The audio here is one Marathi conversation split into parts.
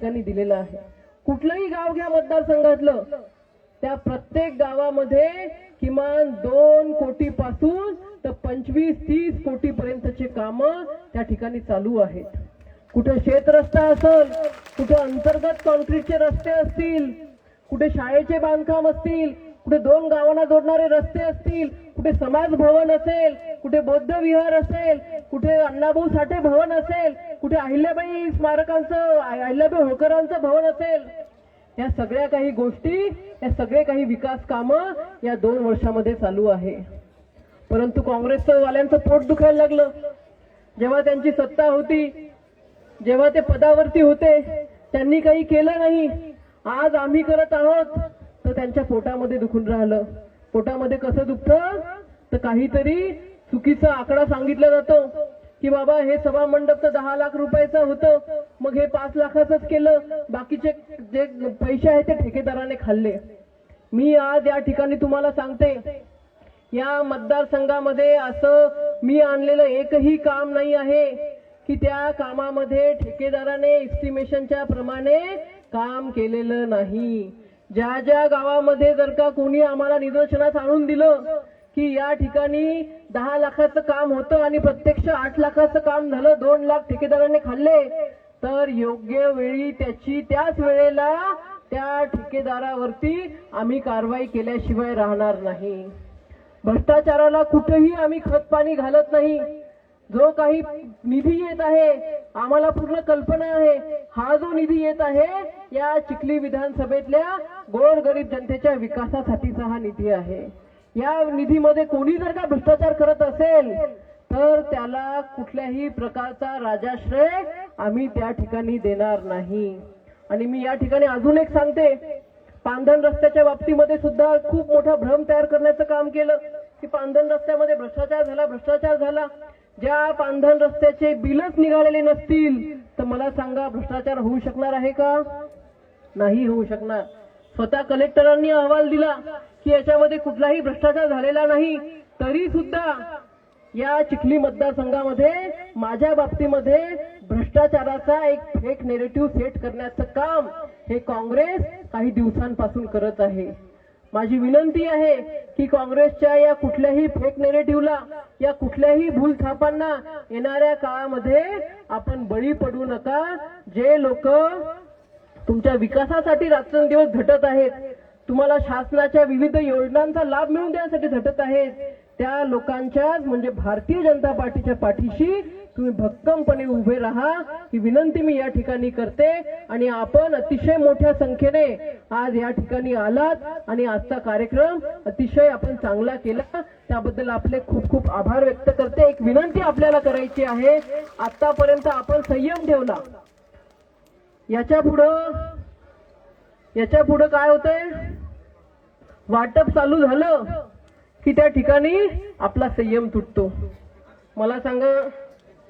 ठिकाणी दिलेलं आहे. कुठलंही गाव घ्या मतदारसंघातलं. त्या प्रत्येक गावामध्ये किमान दोन कोटी पासून तर पंचवीस तीस कोटी पर्यंतचे काम त्या ठिकाणी चालू आहेत. कुठे शेतरस्ता असेल कुठे अंतर्गत कॉन्क्रीटचे रस्ते असतील कुठे शाळेचे बांधकाम असतील कुठे दोन गावांना जोडणारे रस्ते असतील कुठे समाज भवन असेल कुठे बौद्ध विहार असेल कुठे अण्णाभाऊ साठे भवन असेल कुठे अहिल्याबाई स्मारकांचं अहिल्याबाई होळकरांचं भवन असेल या सगळ्या काही गोष्टी या सगळे काही विकास कामं या दोन वर्षामध्ये चालू आहे. परंतु काँग्रेसचं वाल्यांचं पोट दुखायला लागलं. जेव्हा त्यांची सत्ता होती जेव्हा ते पदावरती होते त्यांनी काही केलं नाही. आज आम्ही करत आहोत तर त्यांच्या पोटामध्ये दुखून राहिलं. पोटामध्ये कसं दुखतं? तर काहीतरी चुकीचा आकडा सांगितला जातो की बाबा हे सभा मंडप तर दहा लाख रुपयाचं होतं मग हे पाच लाखाचंच केलं बाकीचे जे पैसे आहेत ते ठेकेदाराने खाल्ले. मी आज या ठिकाणी तुम्हाला सांगते या मतदारसंघामध्ये असं मी आणलेलं एकही काम नाही आहे की त्या कामामध्ये ठेकेदाराने एस्टिमेशनच्या प्रमाणे काम केलेलं नाही. ज्या ज्या गावामध्ये जर का कोणी आम्हाला निदर्शनास आणून दिलं की या ठिकाणी दहा लाखाचं काम होतं आणि प्रत्यक्ष आठ लाखाचं काम झालं दोन लाख ठेकेदाराने खाल्ले. तर योग्य वेळी त्याची त्याच वेळेला त्या ठेकेदारावरती आम्ही कारवाई केल्याशिवाय राहणार नाही. भ्रष्टाचाराला कुठेही आम्ही खत पाणी घालत नाही. जो काही निधी येत आहे आम्हाला पूर्ण कल्पना आहे. हा जो निधी येत आहे या चिखली विधानसभेतल्या गोरगरीब जनतेच्या विकासासाठीचा हा निधी आहे. या निधीमध्ये कोणी जर का भ्रष्टाचार करत असेल तर त्याला कुठल्याही प्रकारचा राजाश्रय आम्ही त्या ठिकाणी देणार नाही. आणि मी या ठिकाणी अजून एक सांगते पांधन रस्त्याच्या बाबतीमध्ये सुद्धा खूप मोठा भ्रम तयार करण्याचं काम केलं की पांधन रस्त्यामध्ये भ्रष्टाचार झाला भ्रष्टाचार झाला. ज्या पांधन रस्त्याचे बिलच निघालेले नसतील तर मला सांगा भ्रष्टाचार होऊ शकणार आहे का? नाही होऊ शकणार. स्वतः कलेक्टरांनी अहवाल दिला की याच्यामध्ये कुठलाही भ्रष्टाचार झालेला नाही तरी सुद्धा या चिखली मतदारसंघामध्ये माझ्या बाबतीमध्ये भ्रष्टाचाराचा एक फेक नेरेटिव्ह सेट करण्याचं काम हे काँग्रेस काही दिवसांपासून करत आहे. माझी विनंती आहे की काँग्रेसच्या या कुठल्याही फेक नेरेटिव्हला या कुठल्याही भूलथापांना येणाऱ्या काळामध्ये आपण बळी पडू नका. जे लोक तुमच्या विकासासाठी रात्रंदिवस झटत आहेत तुम्हाला शासनाच्या विविध योजनांचा लाभ मिळवून देण्यासाठी झटत आहेत. त्या लोकांच्याच म्हणजे भारतीय जनता पार्टीच्या पाठीशी तुम्ही भक्कमपणे उभे राहा. ही विनंती मी या ठिकाणी करते. आणि आपण अतिशय मोठ्या संख्येने आज या ठिकाणी आलात. आणि आजचा कार्यक्रम अतिशय आपण चांगला केला. त्याबद्दल आपले खूप खूप आभार व्यक्त करते. एक विनंती आपल्याला करायची आहे. आतापर्यंत आपण संयम ठेवला. याच्या पुढं याच्या पुढं काय होतंय? वाटप चालू झालं की त्या ठिकाणी आपला संयम तुटतो. मला सांगा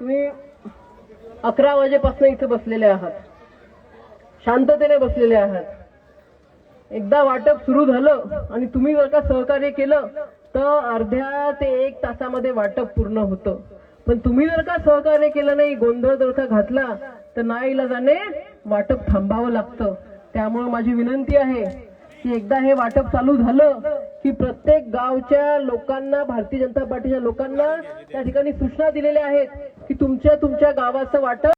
तुम्ही अकरा वाजेपासून इथे बसलेले आहात. शांततेने बसलेले आहात. एकदा वाटप सुरू झालं आणि तुम्ही जर का सहकार्य केलं तर अर्ध्या ते एक तासामध्ये वाटप पूर्ण होतं. पण तुम्ही जर का सहकार्य केलं नाही गोंधळ जर का घातला तर नाईलाजाने वाटप थांबावं लागतं. त्यामुळे माझी विनंती आहे की एकदा हे वाटप चालू झालं की प्रत्येक गावच्या लोकांना भारतीय जनता पार्टीच्या लोकांना त्या ठिकाणी सूचना दिलेल्या आहेत की तुमच्या तुमच्या गावाचं वाटप